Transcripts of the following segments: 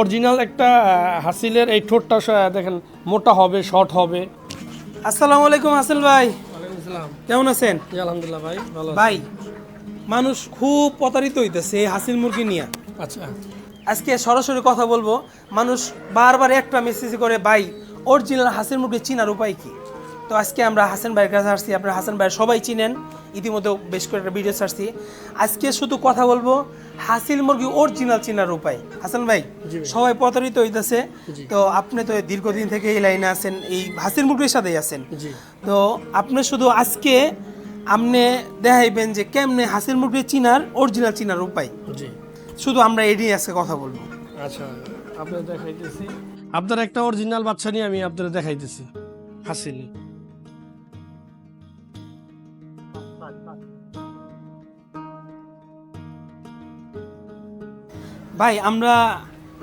Original একটা হাসিলের এই ঠোঁটটা দেখেন মোটা হবে শর্ট হবে। আসসালামু আলাইকুম আসেল ভাই। কেমন আছেন? আলহামদুলিল্লাহ ভাই ভালো ভাই মানুষ খুব প্রতারিত হইতেছে এই হাসিল মুরগি নিয়ে। আচ্ছা। আজকে সরাসরি কথা বলব মানুষ বারবার একটা মেসেজ করে ভাই অরিজিনাল হাসিল মুরগি চিনার উপায় কি? তো আজকে আমরা হাসান ভাইয়ের কাছে আসছি আপনারা হাসান ভাই সবাই চিনেন ইতিমধ্যে বেশ কয়েকটা ভিডিও ছাড়ছি। আজকে শুধু কথা বলব হাসিল মুরগি অরিজিনাল চিনার উপায়। হাসান ভাই সবাই প্রতারিত হইতেছে। তো আপনি তো দীর্ঘদিন থেকে এই লাইনে আছেন এই হাসিল মুরগির সাথেই আছেন। তো আপনি শুধু আজকে আপনি দেখাইবেন যে কেমনে হাসিল মুরগি চিনার অরিজিনাল চিনার উপায়। শুধু আমরা এটি আজকে কথা বলব। আচ্ছা আপনার দেখাইতেছি। আপনার একটা অরিজিনাল বাচ্চা নিয়ে আমি আপনার দেখাইতেছি হাসিলি। ভাই আমরা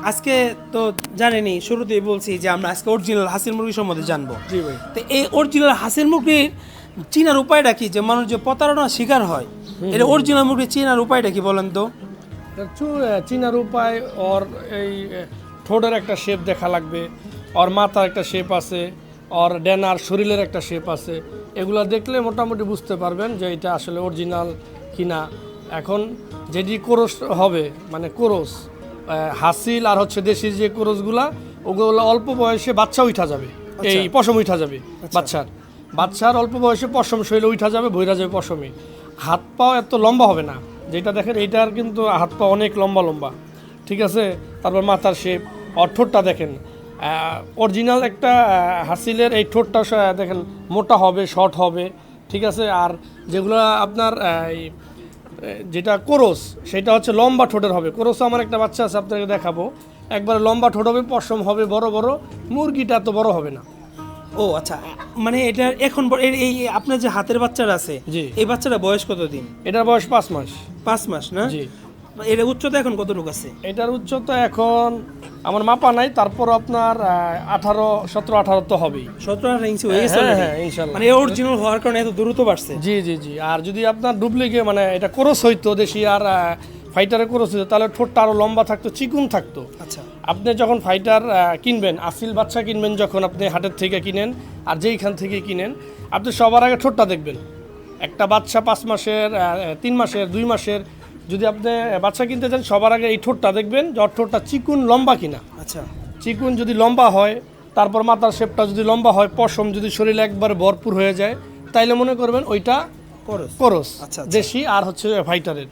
আজকে তো জানেনি শুরুতেই বলছি যে আমরা আজকে অরিজিনাল হাসিল মুরগি সম্বন্ধে জানব। জি ভাই। তো এই অরিজিনাল হাসিল মুরগির চিনার উপায়টা কি? যে মানুষ যে প্রতারণার শিকার হয় এটা অরিজিনাল মুরগি চিনার উপায়টা কি বলেন তো? চিনার উপায় ওর এই ঠোঁটের একটা শেপ দেখা লাগবে ওর মাথার একটা শেপ আছে ওর ডেনার শরীরের একটা শেপ আছে এগুলো দেখলে মোটামুটি বুঝতে পারবেন যে এটা আসলে অরিজিনাল কিনা। এখন যেটি কোরস হবে মানে কোরস হাসিল আর হচ্ছে দেশি যে কোরসগুলা ওগুলো অল্প বয়সে বাচ্চা উঠা যাবে। এই পশম উঠা যাবে বাচ্চার। বাচ্চার অল্প বয়সে পশম শৈলে উঠা যাবে বইরা যাবে পশমে। হাত পাও এত লম্বা হবে না। যেটা দেখেন এইটার কিন্তু হাত পা অনেক লম্বা লম্বা। ঠিক আছে? তারপর মাথার শেপ ঠোঁটটা দেখেন। অরিজিনাল একটা হাসিলের এই ঠোঁটটা দেখেন মোটা হবে শর্ট হবে ঠিক আছে? আর যেগুলো আপনার এই, যেটা কোরস সেটা হচ্ছে লম্বা ঠোঁটের হবে। কোরস আমার একটা বাচ্চা আছে আপনাকে দেখাবো। একবারে লম্বা ঠোঁট হবে পশম হবে বড় বড় মুরগিটা তো বড় হবে না। ও আচ্ছা মানে এটা এখন এই আপনার যে হাতের বাচ্চারা আছে। এই বাচ্চাটা বয়স কত দিন এটার বয়স পাঁচ মাস। পাঁচ মাস না? জি। এর উচ্চতা এখন কতটুকু আছে? এটার উচ্চতা এখন আমার মাপা নাই তারপর আপনার আঠারো সতেরো আঠারো তো হবেই। সতেরো আঠারো ইঞ্চি হয়ে গেছে হ্যাঁ, ইনশাল্লাহ। মানে অরিজিনাল হওয়ার কারণে এত দ্রুত বাড়ছে। জি জি জি। আর যদি আপনার ডুপ্লিকে মানে এটা ক্রস হইতো দেশি আর ফাইটারে ক্রস হইতো তাহলে ঠোঁটটা আরও লম্বা থাকতো চিকুন থাকতো। আচ্ছা। আপনি যখন ফাইটার কিনবেন আসিল বাচ্চা কিনবেন যখন আপনি হাটের থেকে কিনেন আর যেইখান থেকে কিনেন আপনি সবার আগে ঠোঁটটা দেখবেন। একটা বাচ্চা পাঁচ মাসের তিন মাসের দুই মাসের যদি আপনি বাচ্চা কিনতে চান সবার আগে এই ঠোঁটটা দেখবেন যে ঠোঁটটা চিকুন লম্বা কিনা। আচ্ছা। চিকুন যদি লম্বা হয় তারপর মাথার শেপটা যদি লম্বা হয় পশম যদি শরীরে একবার ভরপুর হয়ে যায় তাইলে মনে করবেন ওইটা করস। করস আচ্ছা, আচ্ছা। দেশি আর হচ্ছে ফাইটারের।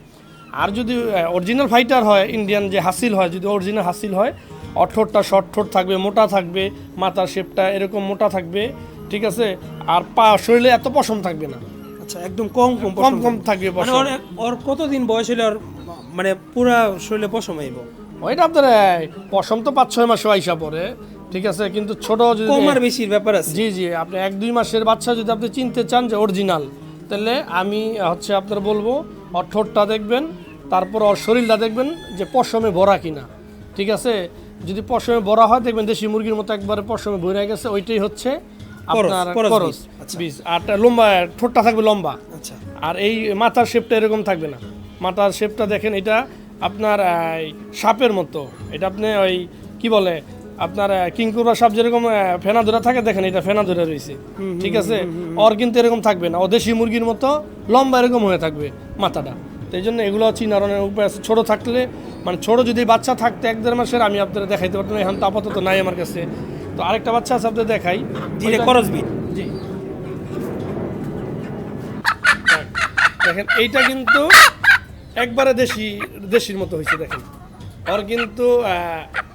আর যদি অরিজিনাল ফাইটার হয় ইন্ডিয়ান যে হাসিল হয় যদি অরিজিনাল হাসিল হয় ঠোঁটটা শর্ট ঠোঁট থাকবে মোটা থাকবে মাথার শেপটা এরকম মোটা থাকবে ঠিক আছে? আর পা শরীরে এত পশম থাকবে না। আচ্ছা একদম কম কম কম কম থাকবে মানে ওর ওর কতদিন বয়স হলে ওর মানে পুরা শরীরে পশম আইব ওইটা আপনার পশম তো পাঁচ ছয় মাসে আইসা পরে ঠিক আছে কিন্তু ছোট যদি কম আর বেশির ব্যাপার আছে। জি জি আপনি এক দুই মাসের বাচ্চা যদি আপনি চিনতে চান যে অরিজিনাল তাহলে আমি হচ্ছে আপনার বলব ওর ঠোঁটটা দেখবেন তারপর ওর শরীরটা দেখবেন যে পশমে ভরা কিনা ঠিক আছে? যদি পশমে ভরা হয় দেখবেন দেশি মুরগির মতো একবারে পশমে ভরে গেছে ওইটাই হচ্ছে আপনার বীজ, আচ্ছা। আর লম্বা ঠোঁটটা থাকবে লম্বা। আচ্ছা। আর এই মাথার শেপটা এরকম থাকবে না। মাথার শেপটা দেখেন এটা আপনার সাপের মতো। এটা আপনি ওই কি বলে আপনার কিংকুরা সাপ যেরকম ফেনা ধরে থাকে দেখেন এটা ফেনা ধরে রয়েছে। ঠিক আছে? ওর কিন্তু এরকম থাকবে না। ও দেশি মুরগির মতো লম্বা এরকম হয়ে থাকবে মাথাটা। তো এই জন্য এগুলো চিনারণের উপায় আছে। ছোটো থাকলে মানে ছোট যদি বাচ্চা থাকতে এক দেড় মাসের আমি আপনারা দেখাইতে পারতাম এখন তো আপাতত নাই আমার কাছে। তো আরেকটা বাচ্চা আছে আপনাদের দেখাই জি রে করস জি। দেখেন এইটা কিন্তু একবারে দেশি দেশির মতো হয়েছে দেখেন। ওর কিন্তু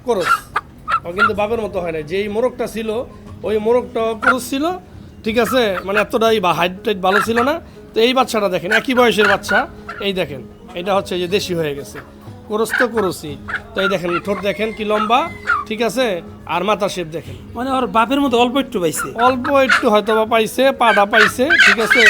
করস। ও কিন্তু বাপের মতো হয় না যেই মোরগটা ছিল ওই মোরগটা করস ছিল ঠিক আছে? মানে এতটাই বা হাইট টাইট ভালো ছিল না। তো এই বাচ্চাটা দেখেন একই বয়সের বাচ্চা। এই দেখেন এটা হচ্ছে যে দেশি হয়ে গেছে। করস। তো করসই তো এই দেখেন ঠোঁট দেখেন কি লম্বা ঠিক আছে? আর মাথা শেপ দেখেন। মানে ওর বাপের মতো অল্প একটু পাইছে। অল্প একটু হয়তো বা পাইছে পাটা পাইছে ঠিক আছে?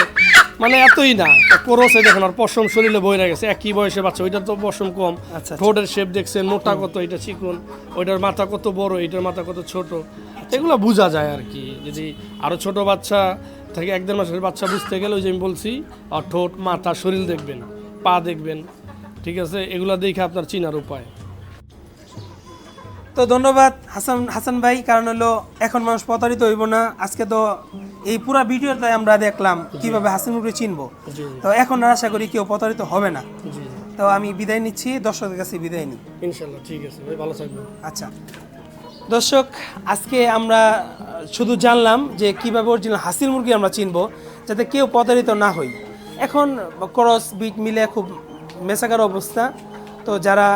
মানে এতই না। কোরসে দেখেন আর পশম শরীরে বইরা গেছে। একই বয়সে বাচ্চা ওইটা তো পশম কম। আচ্ছা। ঠোঁটের শেপ দেখছেন মোটা কত এটা চিকন। ওইটার মাথা কত বড় এটার মাথা কত ছোট। এগুলো বোঝা যায় আর কি। যদি আরও ছোট বাচ্চা থেকে এক দেড় মাসের বাচ্চা বুঝতে গেলে ওই যে আমি বলছি আর ঠোঁট মাথা শরীর দেখবেন পা দেখবেন। ঠিক আছে? এগুলো দেখে আপনার চিনার উপায়। তো ধন্যবাদ হাসান হাসান ভাই কারণ হলো এখন মানুষ প্রতারিত হইব না। আজকে তো এই পুরো ভিডিওতে আমরা দেখলাম কীভাবে হাসিন মুরগি চিনবো। তো এখন আর আশা করি কেউ প্রতারিত হবে না। তো আমি বিদায় নিচ্ছি দর্শকদের কাছে বিদায় নিই। ইনশাল্লাহ ঠিক আছে ভাই ভালো থাকবেন। আচ্ছা। দর্শক আজকে আমরা শুধু জানলাম যে কীভাবে অরিজিনাল হাসির মুরগি আমরা চিনব যাতে কেউ প্রতারিত না হই। এখন ক্রস বিট মিলে খুব মেসাকার অবস্থা। তো যারা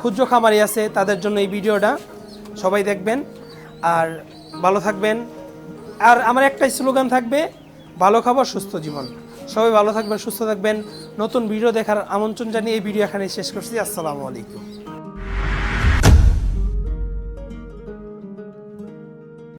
ক্ষুদ্র খামারি আছে, তাদের জন্য এই ভিডিওটা সবাই দেখবেন। আর ভালো থাকবেন। আর আমার একটাই স্লোগান থাকবে, ভালো খাবার, সুস্থ জীবন। সবাই ভালো থাকবেন, সুস্থ থাকবেন। নতুন ভিডিও দেখার আমন্ত্রণ জানিয়ে এই ভিডিও এখানে শেষ করছি। আসসালামু আলাইকুম।